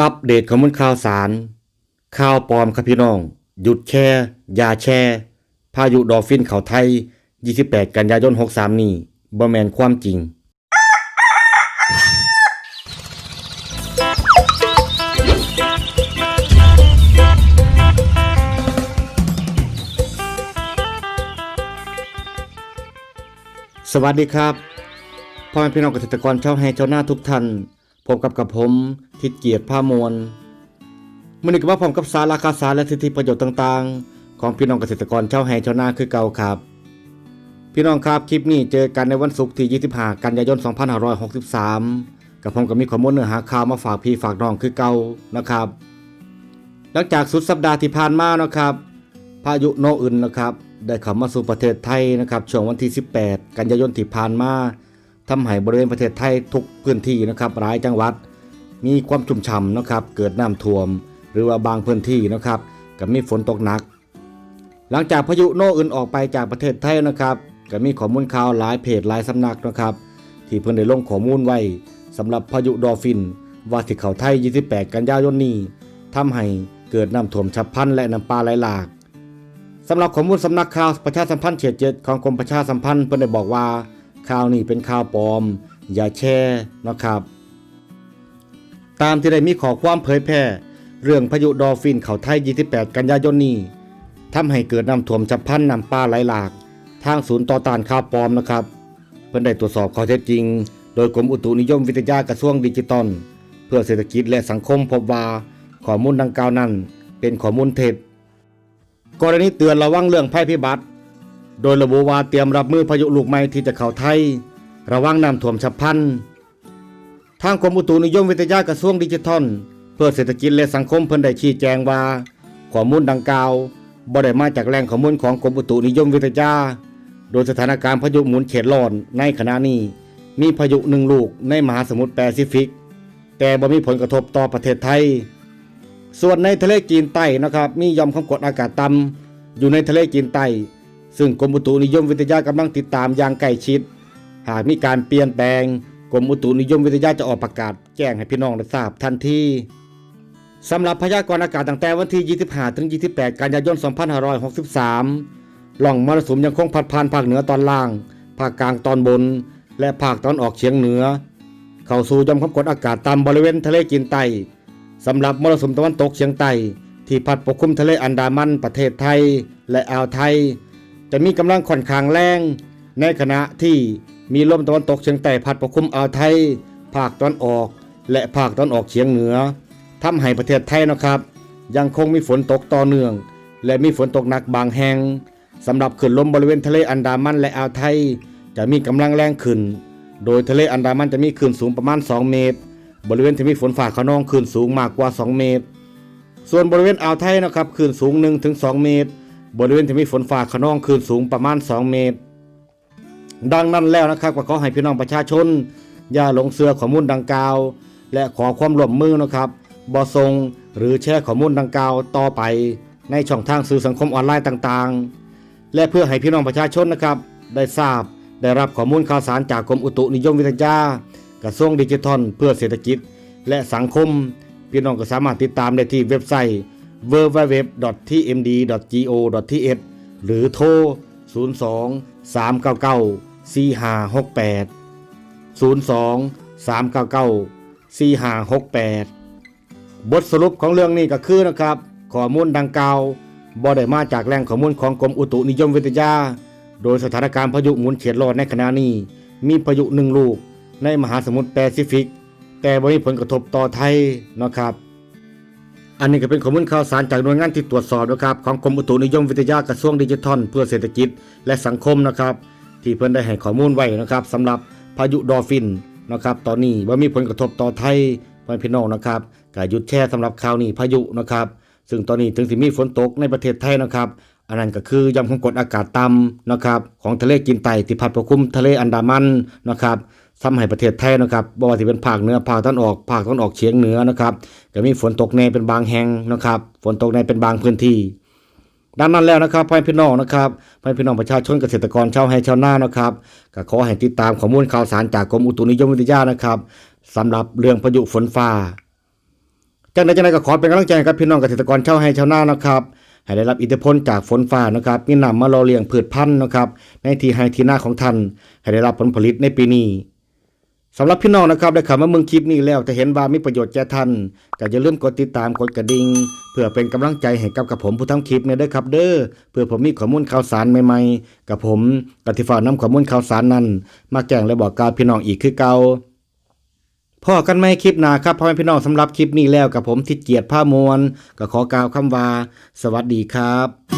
อัปเดตข้อมูลข่าวสาร ข่าวปลอมครับพี่น้อง หยุดแชร์อย่าแชร์พายุดอลฟินเขาไทย 28 กันยายน 63 นี้บ่แมนความจริง สวัสดีครับพ่อแม่พี่น้องเกษตรกรชาวไร่ชาวนาทุกท่าน พบกับกับผมทิดเกียรติผ้ามวลมื่อนี้ก็มาพร้อมกับสาระข่าวสารและสิทธิประโยชน์ต่างๆ ของพี่น้องเกษตรกรชาวไร่ชาวนาคือเก่าครับ พี่น้องครับคลิปนี้เจอกันในวันศุกร์ที่ 25 กันยายน 2563 กับผมก็มีข้อมูลเนื้อหาข่าวมาฝากพี่ฝากน้องคือเก่านะครับ หลังจากสุดสัปดาห์ที่ผ่านมานะครับ พายุโนอึนนะครับ ได้เข้ามาสู่ประเทศไทยนะครับช่วงวันที่ 18 กันยายนที่ผ่านมา ทำให้บริเวณประเทศไทยทุกพื้นที่นะครับหลายจังหวัด มีความชุ่มฉ่ำนะครับเกิดน้ำท่วม หรือว่าบางพื้นที่นะครับก็มีฝนตกหนัก หลังจากพายุโนอึนออกไปจากประเทศไทยนะครับก็มีข้อมูลข่าวหลายเพจหลายสำนักนะครับ ที่เพิ่นได้ลงข้อมูลไว้สำหรับพายุดอฟิน ว่าที่เขาไทย 28 กันยายนนี้ทำให้เกิดน้ำท่วมฉับพลันและน้ำป่าไหลหลากสำหรับข้อมูลสำนักข่าวประชาสัมพันธ์เขตเจ็ดของกรมประชาสัมพันธ์เพิ่นได้บอกว่า ข่าวนี้เป็นข่าวปลอม อย่าแชร์นะครับ ตามที่ได้มีขอความเผยแพร่ เรื่องพายุดอลฟินเขาไทย 28 กันยายนนี้ทำให้เกิดน้ำท่วมฉับพลันน้ำป่าไหลหลาก ทางศูนย์ต่อต้านข่าวปลอมนะครับ เพิ่นได้ตรวจสอบข้อเท็จจริง โดยกรมอุตุนิยมวิทยากระทรวงดิจิทัลเพื่อเศรษฐกิจและสังคมพบว่าข้อมูลดังกล่าวนั้น เป็นข้อมูลเท็จกรณีเตือนระวังเรื่องภัยพิบัติ โดยระบุว่าเตรียมรับมือพายุลูกใหม่ที่จะเข้าไทย ระวังน้ำท่วมฉับพลัน ทางกรมอุตุนิยมวิทยากระทรวงดิจิทัล เพื่อเศรษฐกิจและสังคมเพิ่นได้ชี้แจงว่าข้อมูลดังกล่าวบ่ได้มาจากแหล่งข้อมูลของกรมอุตุนิยมวิทยา โดยสถานการณ์พายุหมุนเขตร้อนในขณะนี้ มีพายุหนึ่งลูกในมหาสมุทรแปซิฟิก แต่บ่มีผลกระทบต่อประเทศไทย ส่วนในทะเลจีนใต้นะครับมียอมความกดอากาศต่ำอยู่ในทะเลจีนใต้ ซึ่งกรมอุตุนิยมวิทยากำลังติดตามอย่างใกล้ชิด หากมีการเปลี่ยนแปลงกรมอุตุนิยมวิทยาจะออกประกาศแจ้งให้พี่น้องได้ทราบทันทีสำหรับพยากรณ์อากาศตั้งแต่วันที่ 25 ถึง 28 กันยายน 2563ล่องมรสุมยังคงพัดผ่านภาคเหนือตอนล่าง ภาคกลางตอนบน และภาคตอนออกเฉียงเหนือ เข้าสู่ยอมความกดอากาศต่ำบริเวณทะเลจีนใต้สำหรับมรสุมตะวันตกเฉียงใต้ที่พัดปกคลุมทะเลอันดามันประเทศไทย และอ่าวไทย จะมีกำลังค่อนข้างแรง ในขณะที่มีลมตะวันตกเฉียงใต้พัดปกคลุมอ่าวไทย ภาคตอนออก และภาคตอนออกเฉียงเหนือทำให้ประเทศไทยนะครับ ยังคงมีฝนตกต่อเนื่อง และมีฝนตกหนักบางแห่งสำหรับคลื่นลมบริเวณทะเลอันดามันและอ่าวไทย จะมีกำลังแรงขึ้น โดยทะเลอันดามันจะมีคลื่นสูงประมาณ 2 เมตร บริเวณที่มีฝนฝ่าขนองคลื่นสูงมากกว่า 2 เมตร ส่วนบริเวณอ่าวไทยนะครับคลื่นสูง 1-2 เมตร บริเวณที่มีฝนฝ่าขนองคลื่นสูงประมาณ 2 เมตร ดังนั้นแล้วนะครับก็ขอให้พี่น้องประชาชน อย่าหลงเสือข้อมูลดังกล่าว และขอความร่วมมือนะครับบ่ส่งหรือแชร์ข้อมูลดังกล่าวต่อไป ในช่องทางสื่อสังคมออนไลน์ต่างๆ และเพื่อให้พี่น้องประชาชนนะครับ ได้ทราบได้รับข้อมูลข่าวสารจากกรมอุตุนิยมวิทยากระทรวงดิจิทัล เพื่อเศรษฐกิจ และสังคม พี่น้องก็สามารถติดตามได้ที่เว็บไซต์ www.tmd.go.th หรือโทร 02 399 4568 02 399 4568 บทสรุปของเรื่องนี้ก็คือนะครับข้อมูลดังกล่าวบ่ได้มาจากแหล่งข้อมูลของกรมอุตุนิยมวิทยา โดยสถานการณ์พายุหมุนเขตร้อนในขณะนี้ มีพายุหนึ่งลูกในมหาสมุทรแปซิฟิก แต่บ่มีผลกระทบต่อไทยนะครับ อันนี้ก็เป็นข้อมูลข่าวสารจากหน่วยงานที่ตรวจสอบนะครับของกรมอุตุนิยมวิทยากระทรวงดิจิทัล เพื่อเศรษฐกิจและสังคมนะครับ ที่เพิ่นได้ให้ข้อมูลไว้นะครับสำหรับพายุดอฟินนะครับ ตอนนี้ว่ามีผลกระทบต่อไทยพ่อแม่พี่น้องนะครับก็หยุดแช่สำหรับข่าวนี้พายุนะครับ ซึ่งตอนนี้ถึงสิมีฝนตกในประเทศไทยนะครับอันนั้นก็คือยอมความกดอากาศต่ำนะครับ ของทะเลจีนใต้ที่พัดปกคลุมทะเลอันดามันนะครับ ทำให้ประเทศไทยนะครับบ่ว่าสิเป็นภาคเหนือภาคตะวันออกภาคตะวันออกเฉียงเหนือนะครับก็มีฝนตกแน่เป็นบางแห่งนะครับ ฝนตกแน่เป็นบางพื้นที่ดังนั้นแล้วนะครับพ่อพี่น้องนะครับพ่อพี่น้องประชาชนเกษตรกรชาวไร่ชาวนานะครับก็ขอให้ติดตามข้อมูลข่าวสารจากกรมอุตุนิยมวิทยานะครับสำหรับเรื่องพายุฝนฟ้าจากนั้นจากนั้นก็ขอเป็นกำลังใจกับพี่น้องเกษตรกรชาวไร่ชาวนานะครับให้ได้รับอิทธิพลจากฝนฟ้านะครับมีนำมาลอเลี้ยงพืชพันธุ์นะครับในที่ไร่ที่นาของท่านให้ได้รับผลผลิตในปีนี้ สำหรับพี่น้องนะครับได้ข้ามาเมืองคลิปนี้แล้วจะเห็นว่ามีประโยชน์แก่ท่านก็อย่าลืมกดติดตามกดกระดิ่งเพื่อเป็นกำลังใจให้กับกับผมผู้ทำคลิปเนี่ยเด้อครับเด้อเพื่อผมมีข้อมูลข่าวสารใหม่ๆ กับผมกติฟ้ากนำข้อมูลข่าวสารนั้น มาแจ้งและบอกกล่าวพี่น้องอีกคือเก่าพ่อกันไม่คลิปหนาครับพ่อแม่พี่น้องสำหรับคลิปนี้แล้วกับผมทิดเกียรติผ้ามวลก็ขอกล่าวคำว่า สวัสดีครับ